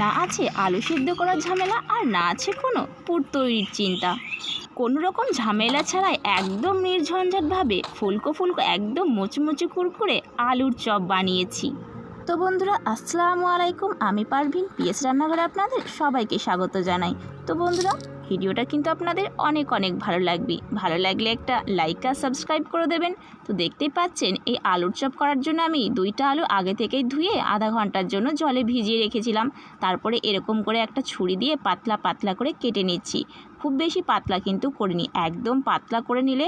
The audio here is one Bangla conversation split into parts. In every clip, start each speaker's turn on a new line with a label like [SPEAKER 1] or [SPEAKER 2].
[SPEAKER 1] না আছে আলু সিদ্ধ করার ঝামেলা আর না আছে কোনো পুর তৈরির চিন্তা। কোনো রকম ঝামেলা ছাড়াই একদম নির্ঝঞ্ঝাটভাবে ফুলকো ফুলকো একদম মুচমুচে কুরকুরে আলুর চপ বানিয়েছি। তো বন্ধুরা, আসসালামু আলাইকুম। আমি পারভিন, পিএস রান্নাঘরে আপনাদের সবাইকে স্বাগত জানাই। তো বন্ধুরা, ভিডিওটা কিন্তু আপনাদের অনেক অনেক ভালো লাগবে। ভালো লাগলে একটা লাইক আর সাবস্ক্রাইব করে দেবেন। তো দেখতেই পাচ্ছেন, এই আলুর চপ করার জন্য আমি দুইটা আলু আগে থেকেই ধুয়ে আধা ঘণ্টার জন্য জলে ভিজিয়ে রেখেছিলাম। তারপরে এরকম করে একটা ছুরি দিয়ে পাতলা পাতলা করে কেটে নিচ্ছি। খুব বেশি পাতলা কিন্তু করিনি। একদম পাতলা করে নিলে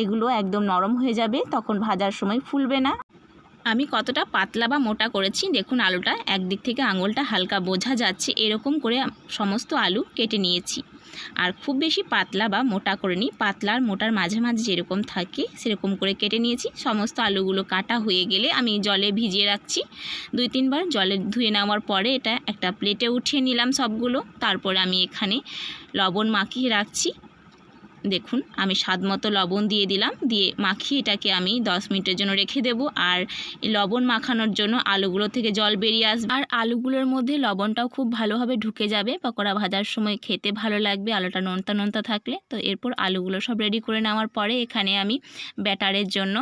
[SPEAKER 1] এগুলো একদম নরম হয়ে যাবে, তখন ভাজার সময় ফুলবে না। আমি কতটা পাতলা বা মোটা করেছি? দেখুন আলুটা, একদিক থেকে আঙুলটা হালকা বোঝা যাচ্ছে। এরকম করে সমস্ত আলু কেটে নিয়েছি। আর খুব বেশি পাতলা বা মোটা করে নিই পাতলা আর মোটার মাঝে মাঝে যেরকম থাকে, সেরকম করে কেটে নিয়েছি। সমস্ত আলুগুলো কাটা হয়ে গেলে আমি জলে ভিজিয়ে রাখছি। দুই, তিনবার জলে ধুয়ে নেওয়ার পরে এটা একটা প্লেটে উঠিয়ে নিলাম সবগুলো। তারপরে আমি এখানে লবণ মাখিয়ে রাখছি। দেখুন, আমি স্বাদ মতো লবণ দিয়ে দিলাম, দিয়ে মাখিয়ে এটাকে আমি দশ মিনিটের জন্য রেখে দেব। আর লবণ মাখানোর জন্য আলুগুলো থেকে জল বেরিয়ে আসবে। আর আলুগুলোর মধ্যে লবণটাও খুব ভালোভাবে ঢুকে যাবে। পকোড়া ভাজার সময় খেতে ভালো লাগবে, আলুটা নোনতা নোনতা থাকলে। তো এরপর আলুগুলো সব রেডি করে নেওয়ার পরে এখানে আমি ব্যাটারের জন্য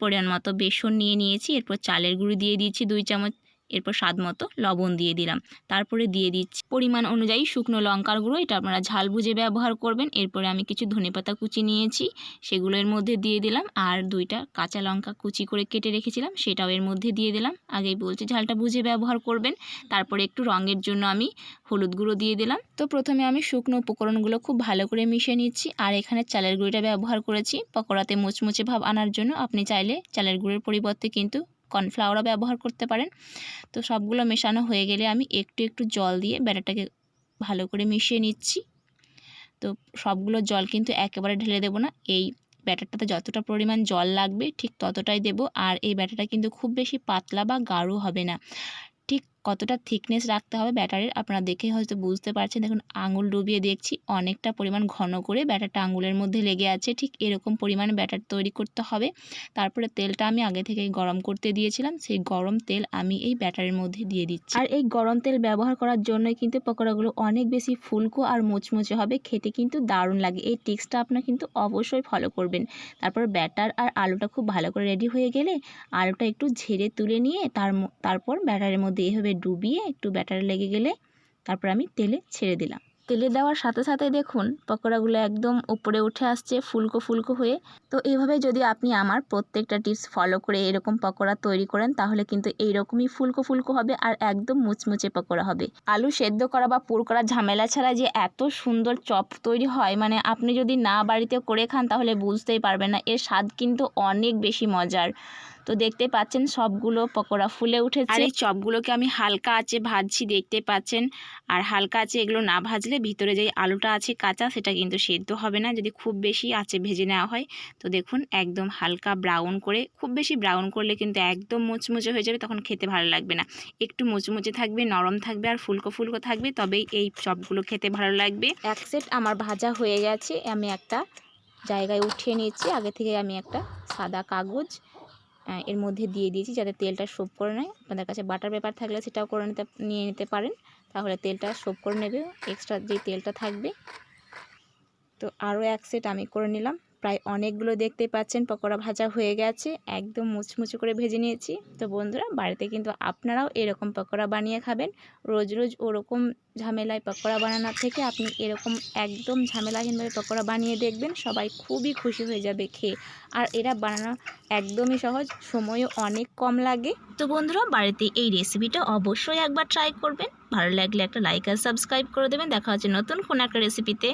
[SPEAKER 1] পরিমাণ মতো বেসন নিয়ে নিয়েছি। এরপর চালের গুঁড়ি দিয়ে দিয়েছি দুই চামচ এরপর স্বাদ মতো লবণ দিয়ে দিলাম। তারপরে দিয়ে দিচ্ছি পরিমাণ অনুযায়ী শুকনো লঙ্কার গুঁড়ো, এটা আপনারা ঝাল বুঝে ব্যবহার করবেন। এরপরে আমি কিছু ধনেপাতা কুচি নিয়েছি সেগুলো এর মধ্যে দিয়ে দিলাম। আর দুইটা কাঁচা লঙ্কা কুচি করে কেটে রেখেছিলাম, সেটাও এর মধ্যে দিয়ে দিলাম। আগেই বলছি ঝালটা বুঝে ব্যবহার করবেন। তারপরে একটু রঙের জন্য আমি হলুদ গুঁড়ো দিয়ে দিলাম। তো প্রথমে আমি শুকনো উপকরণগুলো খুব ভালো করে মিশিয়ে নিচ্ছি। আর এখানে চালের গুঁড়িটা ব্যবহার করেছি। পকোড়াতে মুচমুচে ভাব আনার জন্য আপনি চাইলে চালের গুঁড়োর পরিবর্তে কিন্তু কর্নফ্লাওয়ারও ব্যবহার করতে পারেন। তো সবগুলো মেশানো হয়ে গেলে আমি একটু একটু জল দিয়ে ব্যাটারটাকে ভালো করে মিশিয়ে নিচ্ছি। তো সবগুলো জল কিন্তু একেবারে ঢেলে দেবো না। এই ব্যাটারটাতে যতটা পরিমাণ জল লাগবে ঠিক ততটাই দেব। আর এই ব্যাটারটা কিন্তু খুব বেশি পাতলা বা গাঢ় হবে না। কতটা থিকনেস রাখতে হবে ব্যাটারের আপনারা দেখে হয়তো বুঝতে পারছেন। দেখুন, আঙুল ডুবিয়ে দেখছি। অনেকটা পরিমাণ ঘন করে ব্যাটারটা আঙুলের মধ্যে লেগে আছে। ঠিক এরকম পরিমাণে ব্যাটার তৈরি করতে হবে। তারপরে তেলটা আমি আগে থেকে গরম করতে দিয়েছিলাম। সেই গরম তেল আমি এই ব্যাটারের মধ্যে দিয়ে দিচ্ছি। আর এই গরম তেল ব্যবহার করার জন্যই কিন্তু পকোড়াগুলো অনেক বেশি ফুলকো আর মুচমুচে হবে। খেতে কিন্তু দারুণ লাগে। এই টিক্সটা আপনার কিন্তু অবশ্যই ফলো করবেন। তারপর ব্যাটার আর আলুটা খুব ভালো করে রেডি হয়ে গেলে, আলুটা একটু ঝেড়ে তুলে নিয়ে তার তারপর ব্যাটারের মধ্যে এভাবে ডুবিয়ে একটু ব্যাটারে লেগে গেলে তারপর আমি তেলে ছেড়ে দিলাম। তেলে দেওয়ার সাথে সাথে দেখুন পকোড়াগুলো একদম উপরে উঠে আসছে, ফুলকো ফুলকো হয়ে। তো এইভাবে যদি আপনি আমার প্রত্যেকটা টিপস ফলো করে এরকম পকোড়া তৈরি করেন, তাহলে কিন্তু এইরকমই ফুলকো ফুলকো হবে আর একদম মুচমুচে পকোড়া হবে। আলু সেদ্ধ করা বা পুর করা ঝামেলা ছাড়া যে এত সুন্দর চপ তৈরি হয় মানে আপনি যদি না বাড়িতে করে খান, তাহলে বুঝতেই পারবেন না। এর স্বাদ কিন্তু অনেক বেশি মজার। তো দেখতে পাচ্ছেন সবগুলো পকোড়া ফুলে উঠেছে। আর এই চপগুলোকে আমি হালকা আঁচে ভাজছি দেখতে পাচ্ছেন। আর হালকা আঁচে এগুলো না ভাজলে ভিতরে যে আলুটা আছে কাঁচা সেটা কিন্তু সেদ্ধ হবে না। যদি খুব বেশি আঁচে ভেজে নেওয়া হয় তো দেখুন একদম হালকা ব্রাউন করে খুব বেশি ব্রাউন করলে কিন্তু একদম মুচমুচে হয়ে যাবে তখন খেতে ভালো লাগবে না। একটু মুচমুচে থাকবে নরম থাকবে আর ফুলকো ফুলকো থাকবে তবেই এই চপগুলো খেতে ভালো লাগবে। এক সেট আমার ভাজা হয়ে গেছে আমি একটা জায়গায় উঠিয়ে নিয়েছি আগে থেকে আমি একটা সাদা কাগজ এর মধ্যে দিয়ে দিয়েছি যাতে তেলটা সোপ করে নেয়। আপনাদের কাছে বাটার পেপার থাকলে সেটাও করে নিতে, নিয়ে নিতে পারেন। তাহলে তেলটা সোপ করে নেবে। এক্সট্রা যে তেলটা থাকবে। তো আরও এক সেট আমি করে নিলাম। প্রায় অনেকগুলো দেখতে পাচ্ছেন, পকোড়া ভাজা হয়ে গেছে, একদম মুচমুচে করে ভেজে নিয়েছি। তো বন্ধুরা, বাড়িতে কিন্তু আপনারাও এরকম পকোড়া বানিয়ে খাবেন। রোজ রোজ ওরকম ঝামেলায় পকোড়া বানানোর থেকে আপনি এরকম একদম ঝামেলাহীনভাবে পকোড়া বানিয়ে দেখবেন, সবাই খুবই খুশি হয়ে যাবে খেয়ে। আর এরা বানানো একদমই সহজ, সময়ও অনেক কম লাগে। তো বন্ধুরা, বাড়িতে এই রেসিপিটা অবশ্যই একবার ট্রাই করবেন। ভালো লাগলে একটা লাইক আর সাবস্ক্রাইব করে দেবেন। দেখা হচ্ছে নতুন কোনো একটা রেসিপিতে